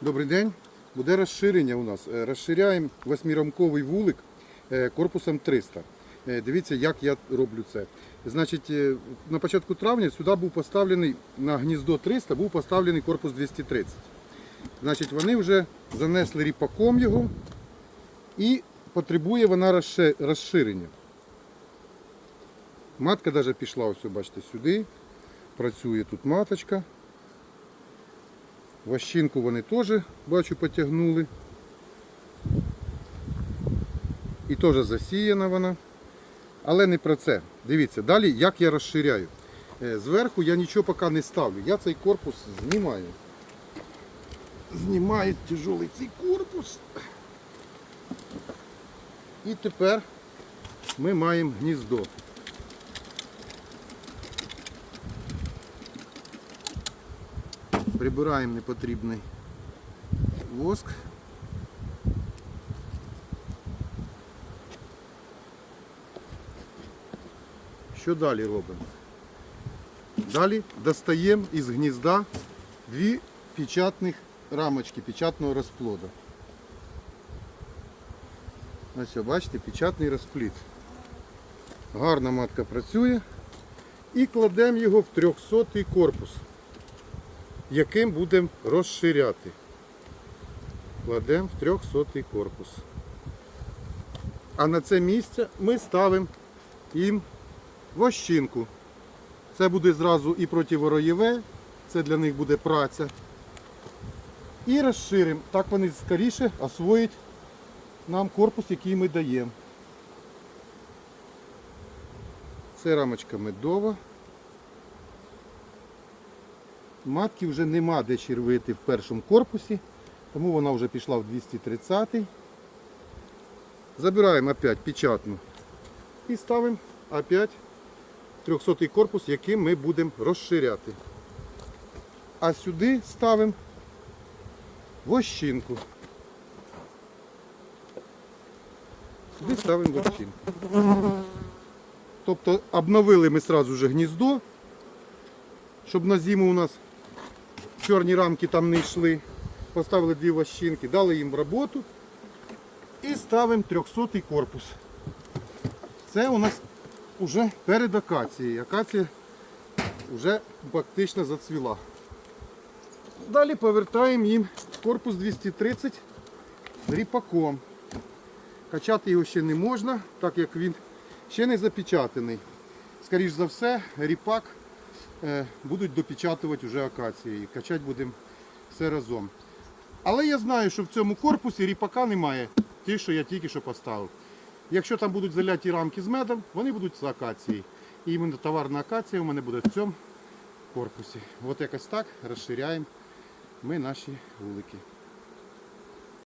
Добрий день. Буде розширення у нас. Е, Розширяємо восьмирамковий вулик е, корпусом 300. Е, Дивіться, як я роблю це. Значить, на початку травня сюди був поставлений на гніздо 300 був поставлений корпус 230. Значить, вони вже занесли ріпаком його і потребує вона розширення. Матка навіть пішла, ось, бачите, сюди. Працює тут маточка. Ващинку вони теж, бачу, потягнули. І теж засіяна вона. Але не про це. Дивіться, далі як я розширяю. Е, Зверху я нічого поки не ставлю. Я цей корпус знімаю. Знімаю тяжелий цей корпус. І тепер ми маємо гніздо. Прибираємо непотрібний воск. Що далі робимо? Далі достаємо із гнізда дві печатних рамочки печатного розплода. Ось, бачите, печатний розплід. Гарна матка працює. І кладемо його в 300 корпус яким будемо розширяти. Кладемо в 300 корпус. А на це місце ми ставимо їм вощинку. Це буде зразу і противороєве, це для них буде праця. І розширимо. Так вони скоріше освоять нам корпус, який ми даємо. Це рамочка медова. Матки вже нема де червити в першому корпусі, тому вона вже пішла в 230. Забираємо опять печатну і ставимо опять 300 корпус, яким ми будемо розширяти. А сюди ставимо вощинку. Сюди ставимо вощинку. Тобто обновили ми сразу же гніздо, щоб на зиму у нас чорні рамки там не йшли. Поставили дві вощинки, дали їм роботу і ставимо 300 корпус. Це у нас вже перед акацією. Акація вже фактично зацвіла. Далі повертаємо їм корпус 230 з ріпаком. Качати його ще не можна, так як він ще не запечатаний. Скоріш за все, ріпак будуть допечатувати вже акації. Качати будемо все разом. Але я знаю, що в цьому корпусі ріпака немає, ті, що я тільки що поставив. Якщо там будуть заляті рамки з медом, вони будуть з акації. І іменно товарна акація у мене буде в цьому корпусі. От якось так розширяємо ми наші вулики.